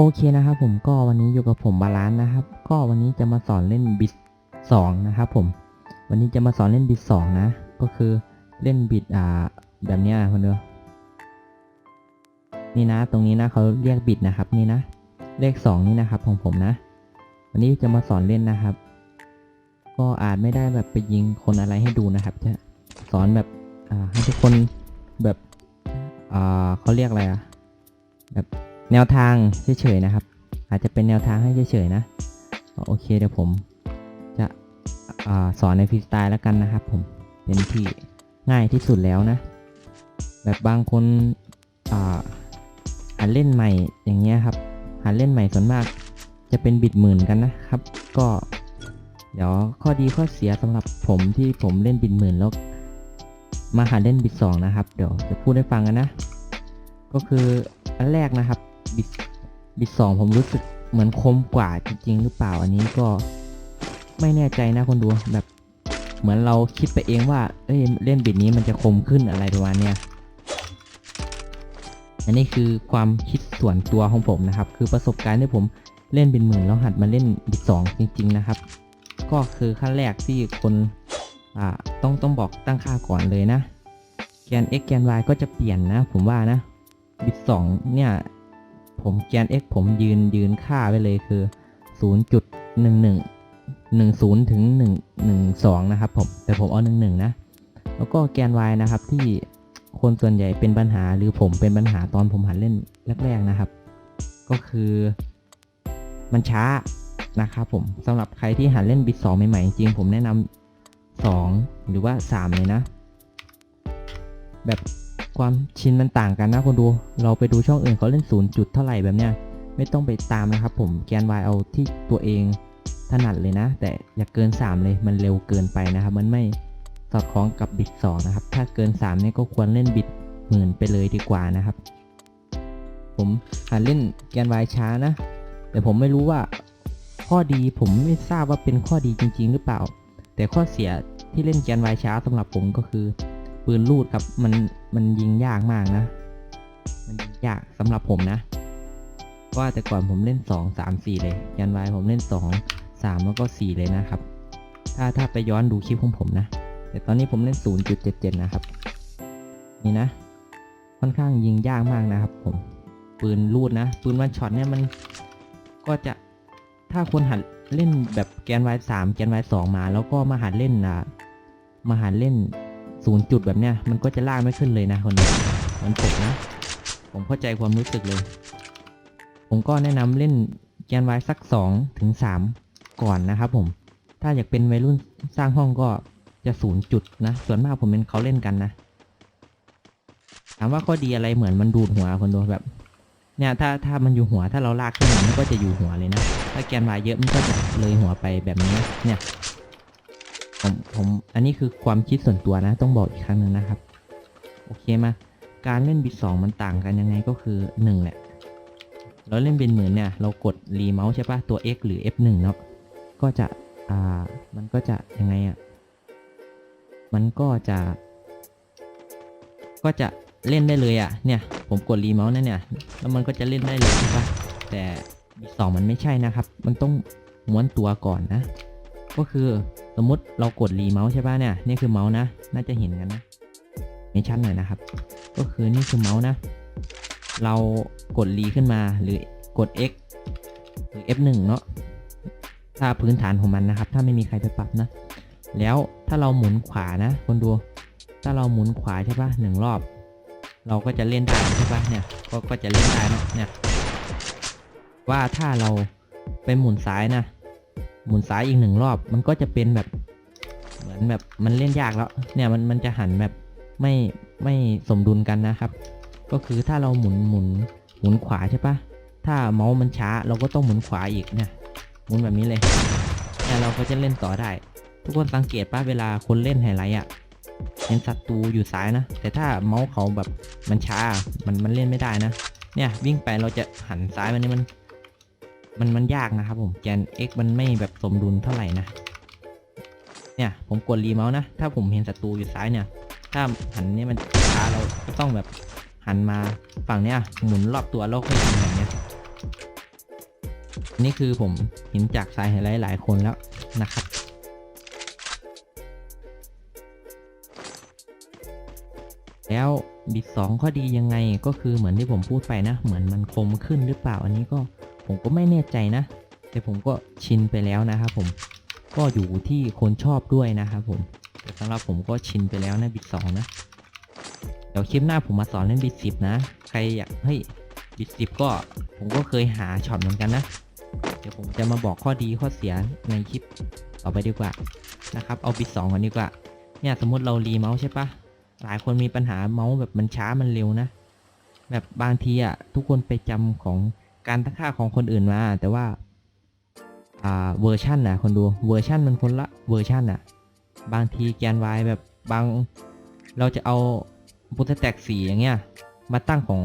โอเคนะครับผมก็วันนี้อยู่กับผมบาลานนะครับ ก็วันนี้จะมาสอนเล่นบิดสองนะครับผม วันนี้จะมาสอนเล่นบิดสองนะ ก็คือเล่นบิดอ่าแบบนี้คนเดียวนี่นะ ตรงนี้นะเขาเรียกบิดนะครับนี่นะ เลขสองนี่นะครับของผมนะ วันนี้จะมาสอนเล่นนะครับ ก็อาจไม่ได้แบบไปยิงคนอะไรให้ดูนะครับ จะสอนแบบอ่าให้ทุกคนแบบอ่าเขาเรียกอะไรอะแบบ แนวทางเฉยๆนะครับ อาจจะเป็นแนวทางให้เฉยๆนะ โอเคเดี๋ยวผมจะอสอนในฟรีสไตล์แล้วกันนะครับ ผมเป็นที่ง่ายที่สุดแล้วนะ แบบบางคนอ่าหัดเล่นใหม่อย่างเงี้ยครับหัดเล่นใหม่ส่วนมากจะเป็นบิดหมื่นกันนะครับ ก็ เดี๋ยวข้อดีข้อเสียสำหรับผมที่ผมเล่นบิดหมื่นแล้วมาหัดเล่นบิดสองนะครับ เดี๋ยวจะพูดให้ฟังกันนะ ก็คืออันแรกนะครับ บิดบิดสองผมรู้สึกเหมือนคมกว่าจริง ๆ หรือเปล่าอันนี้ก็ไม่แน่ใจนะคนดูแบบ เหมือนเราคิดไปเองว่าเอ้ยเล่นบิดนี้มันจะคมขึ้นอะไรประมาณเนี้ยอันนี้คือความคิดส่วนตัวของผมนะครับ คือประสบการณ์ที่ผมเล่นบิดหมื่นแล้วหัดมาเล่นบิดสองจริง ๆ นะครับ ก็คือขั้นแรกที่คนอ่าต้องต้องบอกตั้งค่าก่อนเลยนะแกน x แกน y ก็จะเปลี่ยนนะ ผมว่านะบิตสองเนี่ย ผมแกน x ผมยืนยืนค่าไว้เลยคือ 0.11 10 ถึง 112 นะครับผม แต่ผมเอา 11 นะ แล้วก็แกน y นะครับที่คนส่วนใหญ่เป็นปัญหาหรือผมเป็นปัญหาตอนผมหัดเล่นแรก ๆนะครับ ก็คือมันช้านะครับผมสำหรับใครที่หัดเล่นบิต2ใหม่ๆจริงผมแนะนำ2 หรือว่า 3 เลยนะ แบบ ความชินมันต่างกันนะคนดู เราไปดูช่องอื่นเขาเล่นศูนย์จุดเท่าไหร่แบบเนี้ยไม่ต้องไปตามนะครับผมแกน y เอาที่ตัวเองถนัดเลยนะ แต่อย่าเกิน 3 เลยมันเร็วเกินไปนะครับ มันไม่สอดคล้องกับบิต2นะครับ ถ้าเกิน3เนี่ยก็ควรเล่นบิตหมื่นไปเลยดีกว่านะครับ ผมหัดเล่นแกน y ช้านะ แต่ผมไม่รู้ว่าข้อดีผมไม่ทราบว่าเป็นข้อดีจริง ๆ หรือเปล่า แต่ข้อเสียที่เล่นแกน y ช้าสำหรับผมก็คือ ปืนลูดครับ มันมันยิงยากมากนะ มันยิงยากสำหรับผมนะเพราะว่าแต่ก่อนผมเล่น 2 3 4 เลย ยันวายผมเล่น 2 3 แล้วก็ 4 เลยนะครับ ถ้าถ้าไปย้อนดูคลิปของผมนะ แต่ตอนนี้ผมเล่น 0.77 นะครับ นี่นะ ค่อนข้างยิงยากมากนะครับ ผม ปืนลูดนะ ปืนวันช็อตเนี่ยมันก็จะถ้าคนหัดเล่นแบบแกนวาย3แกนวาย2มา แล้วก็มาหัดเล่นอะมาหัดเล่น ศูนย์จุดแบบเนี้ยมันก็จะลากไม่ขึ้นเลยนะคนนี้มันผมนะ ผมเข้าใจความรู้สึกเลย ผมก็แนะนำเล่นแกนไว้สัก2ถึง3ก่อนนะครับผม ถ้าอยากเป็นวัยรุ่นสร้างห้องก็จะศูนย์จุดนะ ส่วนมากผมเป็นเขาเล่นกันนะ ถามว่าข้อดีอะไรเหมือนมันดูดหัวคนดูแบบ เนี่ยถ้าถ้ามันอยู่หัวถ้าเราลากขึ้นมามันก็จะอยู่หัวเลยนะ ถ้าแกนวายเยอะมันก็จะเลยหัวไปแบบนี้ เนี่ย ผมผมอันนี้คือความคิดส่วนตัวนะ ต้องบอกอีกครั้งหนึ่งนะครับ โอเคมา การเล่นบิตสองมันต่างกันยังไงก็คือ1แหละเราเล่นเป็นเหมือนเนี่ย เรากดรีเมาส์ใช่ปะตัว X หรือ F1 เนาะก็จะอ่ามันก็จะยังไงอะ่ะมันก็จะ ก็จะเล่นได้เลยอะ่ะเนี่ยผมกดรีเมาส์นั่นเนี่ยแล้วมันก็จะเล่นได้เลยใช่ปะแต่บิตสองมันไม่ใช่นะครับ มันต้องม้วนตัวก่อนนะ ก็คือสมมติเรากดรีเมาส์ใช่ป่ะเนี่ยนี่คือเมาส์นะ น่าจะเห็นกันนะไม่ชัดหน่อยนะครับ ก็คือนี่คือเมาส์นะ เรากดรีขึ้นมาหรือกด X หรือ F1 เนาะถ้าพื้นฐานของมันนะครับ ถ้าไม่มีใครไปปรับนะ แล้วถ้าเราหมุนขวานะคนดู ถ้าเราหมุนขวาใช่ป่ะหนึ่งรอบ เราก็จะเล่นได้ใช่ป่ะเนี่ยก็ก็จะเล่นได้เนาะเนี่ยว่าถ้าเราไปหมุนซ้ายนะ หมุนซ้ายอีกหนึ่งรอบ มันก็จะเป็นแบบ เหมือนแบบมันเล่นยากแล้ว เนี่ยมันมันจะหันแบบไม่ไม่สมดุลกันนะครับ ก็คือถ้าเราหมุนหมุนหมุนขวาใช่ปะถ้าเมาส์มันช้าเราก็ต้องหมุนขวาอีกเนี่ยหมุนแบบนี้เลยเนี่ยเราก็จะเล่นต่อได้ ทุกคนสังเกตป่ะเวลาคนเล่นไฮไลท์อะเห็นศัตรูอยู่ซ้ายนะ แต่ถ้าเมาส์เขาแบบมันช้ามันมันเล่นไม่ได้นะ เนี่ยวิ่งไปเราจะหันซ้ายมันนี่มัน มันมันยากนะครับผมแกน x มันไม่แบบสมดุลเท่าไหร่นะ เนี่ยผมกดรีเมาส์นะ ถ้าผมเห็นศัตรูอยู่ซ้ายเนี่ย ถ้าหันเนี่ยมันช้าเราก็ต้องแบบหันมาฝั่งเนี้ยหมุนรอบตัวโลกให้ทำแบบเนี้ยนนี่คือผมเห็นจากสายไฮไลท์หลายคนแล้วนะครับ แล้วบิดสองข้อดียังไงก็คือเหมือนที่ผมพูดไปนะ เหมือนมันคมขึ้นหรือเปล่าอันนี้ก็ ผมก็ไม่แน่ใจนะ แต่ผมก็ชินไปแล้วนะครับผมก็อยู่ที่คนชอบด้วยนะครับผมแต่สำหรับผมก็ชินไปแล้วนะบิดสองนะ เดี๋ยวคลิปหน้าผมมาสอนเล่นบิดสิบนะ ใครอยากเฮ้ยบิดสิบก็ผมก็เคยหาช็อตเหมือนกันนะ เดี๋ยวผมจะมาบอกข้อดีข้อเสียในคลิปต่อไปดีกว่านะครับ เอาบิดสองก่อนดีกว่า เนี่ยสมมติเรารีเมาส์ใช่ปะหลายคนมีปัญหาเมาส์แบบมันช้ามันเร็วนะ แบบบางทีอะทุกคนไปจำของ การตั้งค่าของคนอื่นมา แต่ว่าอ่าเวอร์ชันนะคนดูเวอร์ชันมันคนละเวอร์ชันอะบางทีแกนวายแบบบางเราจะเอาพุทธแตกสีอย่างเงี้ยมาตั้งของ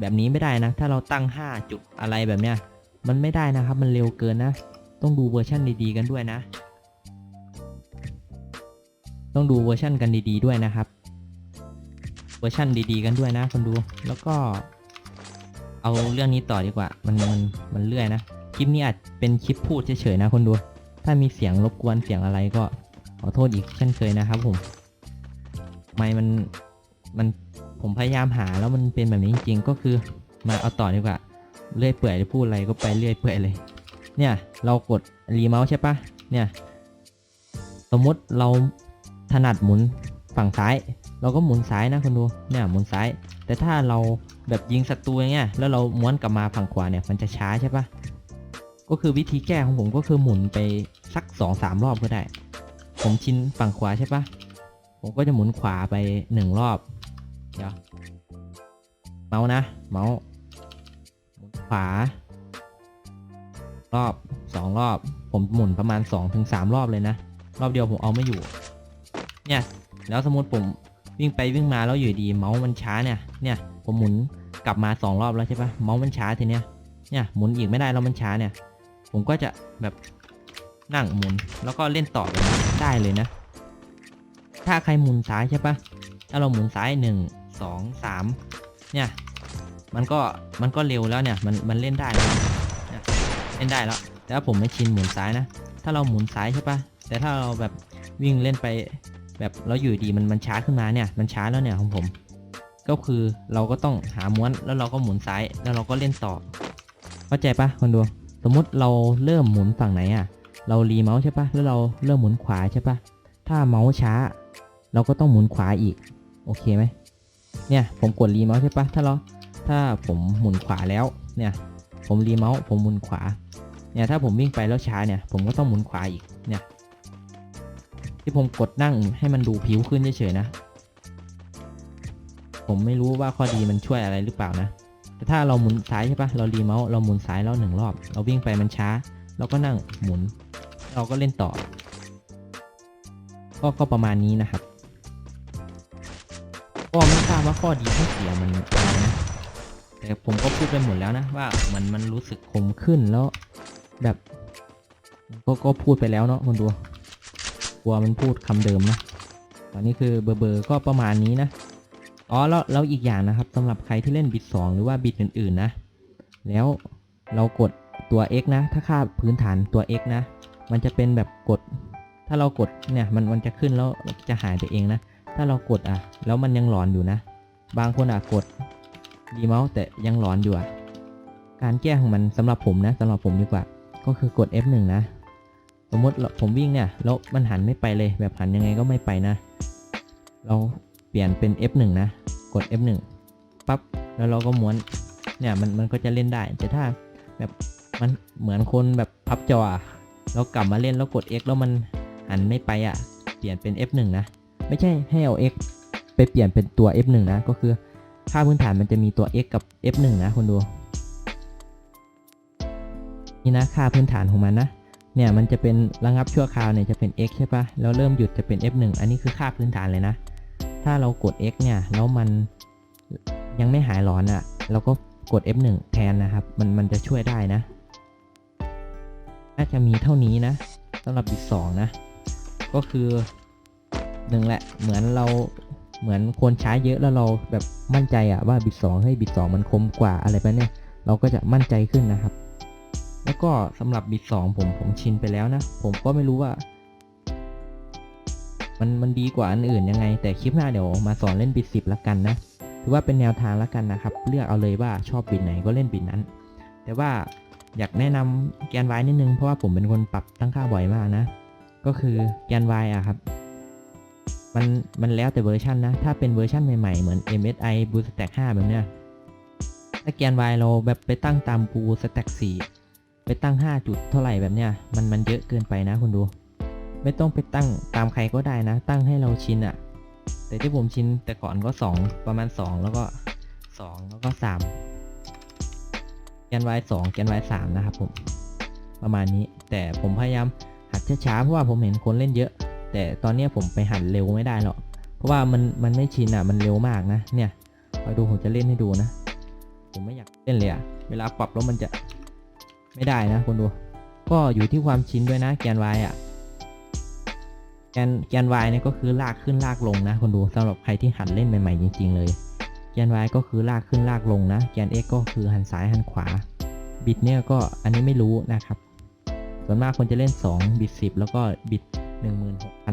แบบนี้ไม่ได้นะ ถ้าเราตั้ง 5 จุดอะไรแบบเนี้ยมันไม่ได้นะครับ มันเร็วเกินนะ ต้องดูเวอร์ชันดีๆกันด้วยนะ ต้องดูเวอร์ชันกันดีๆด้วยนะครับ เวอร์ชันดีๆกันด้วยนะคนดูแล้วก็ เอาเรื่องนี้ต่อดีกว่า มันมันมันเลื่อยนะ คลิปนี้อาจเป็นคลิปพูดเฉยๆนะคนดู ถ้ามีเสียงรบกวนเสียงอะไรก็ขอโทษอีกเช่นเคยนะครับผม ไม่มันมันผมพยายามหาแล้วมันเป็นแบบนี้จริงๆ ก็คือมาเอาต่อดีกว่าเลื่อยเปื่อยจะพูดอะไรก็ไปเลื่อยเปื่อยเลย เนี่ยเรากดรีเมาส์ใช่ปะเนี่ย สมมติเราถนัดหมุนฝั่งซ้าย เราก็หมุนซ้ายนะคุณดู เนี่ยหมุนซ้าย แต่ถ้าเราแบบยิงศัตรูอย่างเงี้ยแล้วเราม้วนกลับมาฝั่งขวาเนี่ยมันจะช้าใช่ปะก็คือวิธีแก้ของผมก็คือหมุนไปสักสองสามรอบก็ได้ ผมชินฝั่งขวาใช่ปะผมก็จะหมุนขวาไปหนึ่งรอบ เดี๋ยว เมาส์นะ เมาส์หมุนขวา รอบสองรอบ ผมหมุนประมาณ2อถึงสามรอบเลยนะ รอบเดียวผมเอาไม่อยู่ เนี่ย แล้วสมมติผม วิ่งไปวิ่งมาแล้วอยู่ดีเมาส์มันช้าเนี่ยเนี่ยผมหมุนกลับมาสองรอบแล้วใช่ปะเมาส์มันช้าทีเนี้ยเนี่ยหมุนอีกไม่ได้แล้วมันช้าเนี่ย ผมก็จะแบบนั่งหมุนแล้วก็เล่นต่อแบบได้เลยนะ ถ้าใครหมุนซ้ายใช่ปะถ้าเราหมุนซ้ายหนึ่งสองสามเนี่ย มันก็มันก็เร็วแล้วเนี่ยมันมันเล่นได้แล้วเเล่นได้แล้วแต่ว่าผมไม่ชินหมุนซ้ายนะ ถ้าเราหมุนซ้ายใช่ปะแต่ถ้าเราแบบวิ่งเล่นไป แบบเราอยู่ดีมันมันช้าขึ้นมาเนี่ยมันช้าแล้วเนี่ยของผม ก็คือเราก็ต้องหาม้วนแล้วเราก็หมุนซ้ายแล้วเราก็เล่นต่อ เข้าใจปะคนดูสมมติเราเริ่มหมุนฝั่งไหนอะ่ะ เรารีเมาส์ใช่ปะแล้วเราเริ่มหมุนขวาใช่ปะถ้าเมาส์ช้า เราก็ต้องหมุนขวาอีกโอเคไหมเนี่ยผมกดรีเมาส์ใช่ปะถ้าเราถ้าผมหมุนขวาแล้วเนี่ยผมรีเมาส์ผมหมุนขวาเนี่ยถ้าผมวิ่งไปแล้วช้าเนี่ยผมก็ต้องหมุนขวาอีกเนี่ย ที่ผมกดนั่งให้มันดูผิวขึ้นเฉยๆนะ ผมไม่รู้ว่าข้อดีมันช่วยอะไรหรือเปล่านะ แต่ถ้าเราหมุนซ้ายใช่ปะเรารีเมาส์เราหมุนซ้ายแล้วหนึ่งรอบ เราวิ่งไปมันช้า เราก็นั่งหมุน เราก็เล่นต่อ ก็ก็ประมาณนี้นะครับก็ไม่ทราบว่าข้อดีข้อเสียมันอะไรนะแต่ผมก็พูดไปหมดแล้วนะว่ามันมันรู้สึกคมขึ้นแล้วแบบ ก็ก็พูดไปแล้วเนาะคนดู ลัวมันพูดคำเดิมนะตอนนี้คือเบอร์เบอร์ก็ประมาณนี้นะอ๋อแล้วแล้วอีกอย่างนะครับสำหรับใครที่เล่นบิต2หรือว่าบิตอื่นๆนะ แล้วเรากดตัว x นะ ถ้าค่าพื้นฐานตัว x นะ มันจะเป็นแบบกด ถ้าเรากดเนี่ยมันมันจะขึ้นแล้วจะหายไปเองนะ ถ้าเรากดอะ แล้วมันยังหลอนอยู่นะ บางคนอะกดดีเมาส์แต่ยังหลอนอยู่อะการแก้ของมันสำหรับผมนะสำหรับผมดีกว่า ก็คือกด F1 นะ สมมติเราผมวิ่งเนี่ยแล้วมันหันไม่ไปเลยแบบหันยังไงก็ไม่ไปนะ เราเปลี่ยนเป็น F1 นะ กด F1 ปั๊บแล้วเราก็ม้วนเนี่ยมันมันก็จะเล่นได้ แต่ถ้าแบบมันเหมือนคนแบบพับจอเรากลับมาเล่นแล้วกด X แล้วมันหันไม่ไปอะ เปลี่ยนเป็น F1 นะ ไม่ใช่ให้เอา X ไปเปลี่ยนเป็นตัว F1 นะ ก็คือค่าพื้นฐานมันจะมีตัว x กับ f1 นะคุณดู นี่นะค่าพื้นฐานของมันนะ เนี่ยมันจะเป็นระงับชั่วคราวเนี่ยจะเป็น x ใช่ปะแล้วเริ่มหยุดจะเป็น f1 อันนี้คือค่าพื้นฐานเลยนะ ถ้าเรากด x เนี่ยแล้วมันยังไม่หายร้อนอะ่ะ เราก็กด f1 แทนนะครับ มันมันจะช่วยได้นะ น่าจะมีเท่านี้นะสำหรับบิต2นะ ก็คือหนึ่งแหละเหมือนเราเหมือนคนใช้เยอะแล้วเราแบบมั่นใจอะว่าบิตสองให้บิตสองมันคมกว่าอะไรไปเนี่ยเราก็จะมั่นใจขึ้นนะครับ แล้วก็สำหรับบิดสองผมผมชินไปแล้วนะ ผมก็ไม่รู้ว่า มันมันดีกว่าอันอื่นยังไง แต่คลิปหน้าเดี๋ยวมาสอนเล่นบิดสิบละกันนะถือว่าเป็นแนวทางละกันนะครับ เลือกเอาเลยว่าชอบบิดไหนก็เล่นบิดนั้น แต่ว่าอยากแนะนำแกน Y นิดนึงเพราะว่าผมเป็นคนปรับตั้งค่าบ่อยมากนะ ก็คือแกน Y อะครับมันมันแล้วแต่เวอร์ชันนะ ถ้าเป็นเวอร์ชันใหม่ๆ เหมือน MSI Boost Stack 5 แบบเนี้ยถ้าแกน Y เราแบบไปตั้งตาม Boost Stack 4 ไปตั้ง 5 จุดเท่าไหร่แบบเนี้ยมันมันเยอะเกินไปนะคุณดู ไม่ต้องไปตั้งตามใครก็ได้นะ ตั้งให้เราชินอะแต่ที่ผมชินแต่ก่อนก็ 2 ประมาณ 2 แล้วก็ 2 แล้วก็3แกน Y 2แกน Y 3นะครับผมประมาณนี้ แต่ผมพยายามหัดช้าๆเพราะว่าผมเห็นคนเล่นเยอะ แต่ตอนนี้ผมไปหัดเร็วไม่ได้หรอกเพราะว่ามันมันไม่ชินอะมันเร็วมากนะเนี่ยคอยดูผมจะเล่นให้ดูนะ ผมไม่อยากเล่นเลยอะเวลาปรับแล้วมันจะ ไม่ได้นะคุณดู ก็อยู่ที่ความชินด้วยนะแกน Y อะแกนแกน Y เนี่ยก็คือลากขึ้นลากลงนะคุณดูสำหรับใครที่หัดเล่นใหม่ๆจริง ๆ เลยแกน Y ก็คือลากขึ้นลากลงนะแกน X ก็คือหันซ้ายหันขวา บิดเนี่ยก็อันนี้ไม่รู้นะครับ ส่วนมากคนจะเล่น 2 บิด 10 แล้วก็บิด 16,000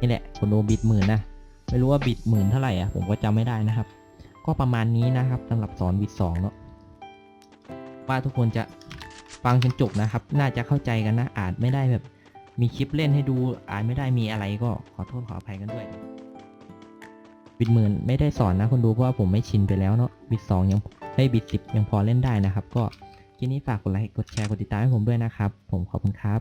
นี่แหละคนดูบิดหมื่นนะ ไม่รู้ว่าบิดหมื่นเท่าไหร่อะผมก็จำไม่ได้นะครับ ก็ประมาณนี้นะครับสำหรับสอนบิด2เนาะ ว่าทุกคนจะฟังจนจบนะครับ น่าจะเข้าใจกันนะ อาจไม่ได้แบบ มีคลิปเล่นให้ดูอาจไม่ได้มีอะไรก็ขอโทษขออภัยกันด้วยบิดหมื่นไม่ได้สอนนะคนดูเพราะว่าผมไม่ชินไปแล้วเนาะบิดสองยังให้บิดสิบยังพอเล่นได้นะครับ ก็คลิปนี้ฝากกดไลค์กดแชร์กดติดตามให้ผมด้วยนะครับ ผมขอบคุณครับ